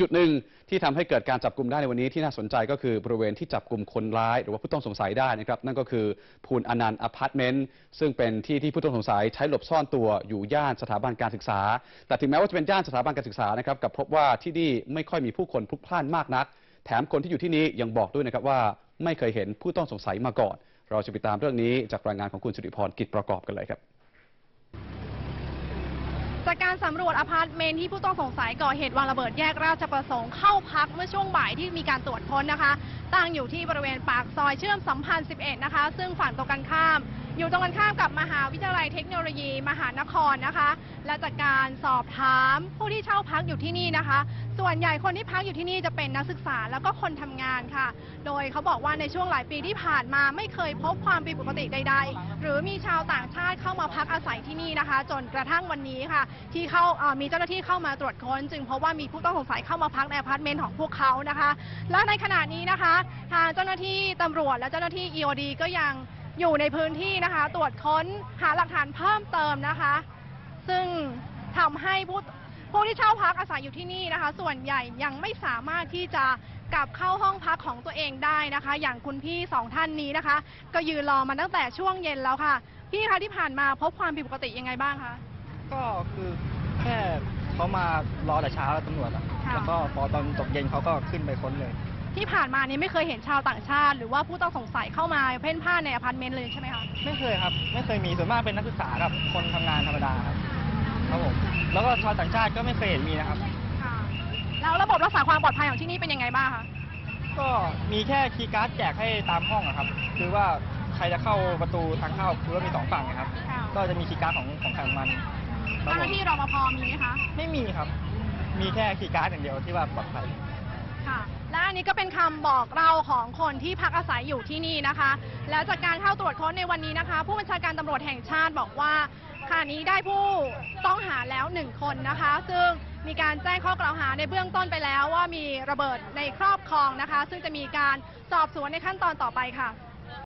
จุดหนึ่งที่ทำให้เกิดการจับกลุ่มได้ในวันนี้ที่น่าสนใจก็คือบริเวณที่จับกลุ่มคนร้ายหรือว่าผู้ต้องสงสัยได้นะครับนั่นก็คือพูนอนันต์อพาร์ตเมนต์ซึ่งเป็นที่ที่ผู้ต้องสงสัยใช้หลบซ่อนตัวอยู่ย่านสถาบันการศึกษา แต่ถึงแม้ว่าจะเป็นย่านสถาบันการศึกษานะครับกับพบว่าที่นี่ไม่ค่อยมีผู้คนพลุกพล่านมากนัก แถมคนที่อยู่ที่นี่ยังบอกด้วยนะครับว่าไม่เคยเห็นผู้ต้องสงสัยมาก่อน เราจะไปตามเรื่องนี้จากรายงานของคุณสุริพรกิจประกอบกันเลยครับ จากการสำรวจอพาร์ตเมนต์ที่ผู้ต้องสงสัยก่อเหตุวางระเบิดแยกราชประสงค์เข้าพักเมื่อช่วงบ่ายที่มีการตรวจค้นนะคะ ตั้งอยู่ที่บริเวณปากซอยเชื่อมสัมพันธ์11 นะคะ ซึ่งฝั่งตรงกันข้าม อยู่ตรงกันข้ามกับมหาวิทยาลัยเทคโนโลยี มหานครนะคะ และจากการสอบถามผู้ที่เช่าพักอยู่ที่นี่นะคะ ส่วนใหญ่คนที่พักอยู่ที่นี่จะเป็นนักศึกษาแล้วก็คนทำงานค่ะ โดยเขาบอกว่าในช่วงหลายปีที่ผ่านมาไม่เคยพบความผิดปกติใด ๆ หรือมีชาว เข้ามาพักอาศัยที่นี่นะคะ จนกระทั่งวันนี้ค่ะ ที่เข้ามีเจ้าหน้าที่เข้ามาตรวจค้น จึงพบว่ามีผู้ต้องสงสัยเข้ามาพักในอพาร์ตเมนต์ของพวกเขานะคะ และในขณะนี้นะคะทางเจ้าหน้าที่ตำรวจและเจ้าหน้าที่ EOD ก็ยังอยู่ในพื้นที่นะคะ ตรวจค้นหาหลักฐานเพิ่มเติมนะคะ ซึ่งทำให้ผู้ผู้ที่เช่าพักอาศัยอยู่ที่นี่นะคะ ส่วนใหญ่ยังไม่สามารถที่จะกลับเข้าห้องพักของตัวเองได้นะคะ อย่างคุณพี่สองท่านนี้นะคะ ก็ยืนรอมาตั้งแต่ช่วงเย็นแล้วค่ะ พี่คะที่ผ่านมาพบความผิดปกติยังไงบ้างคะ ก็คือแค่เขามารอแต่เช้าแล้วตำรวจอะค่ะ แล้วก็พอตอนตกเย็นเขาก็ขึ้นไปค้นเลย ที่ผ่านมานี้ไม่เคยเห็นชาวต่างชาติ หรือว่าผู้ต้องสงสัยเข้ามาเพ่นพ่านในอพาร์ตเมนต์เลยใช่ไหมคะ ไม่เคยครับ ไม่เคยมีส่วนมากเป็นนักศึกษากับคนทำงานธรรมดาครับครับผมแล้วก็ชาวต่างชาติก็ไม่เคยเห็นมีนะครับ ค่ะ แล้วระบบรักษาความปลอดภัยของที่นี่เป็นยังไงบ้างคะ ก็มีแค่คีย์การ์ดแจกให้ตามห้องอะครับ คือว่า ใครจะเข้าประตูทางเข้าคือว่ามีสองฝั่งนะครับ ค่ะ ก็จะมีคีย์การ์ดของของใครของมันครับเจ้าหผน้ามที่รปภมีไหมคะ ไม่มีครับ มีแค่คีย์การ์ดอย่างเดียวที่ว่าปลอดภัย ค่ะและอันนี้ก็เป็นคำบอกเล่าของคนที่พักอาศัยอยู่ที่นี่นะคะ แล้วจากการเข้าตรวจค้นในวันนี้นะคะ ผู้บัญชาการตำรวจแห่งชาติบอกว่าขณะนี้ได้ผู้ต้องหาแล้วหนึ่งคนนะคะ ซึ่งมีการแจ้งข้อกล่าวหาในเบื้องต้นไปแล้วว่ามีระเบิดในครอบครองนะคะ ซึ่งจะมีการสอบสวนในขั้นตอนต่อไปค่ะ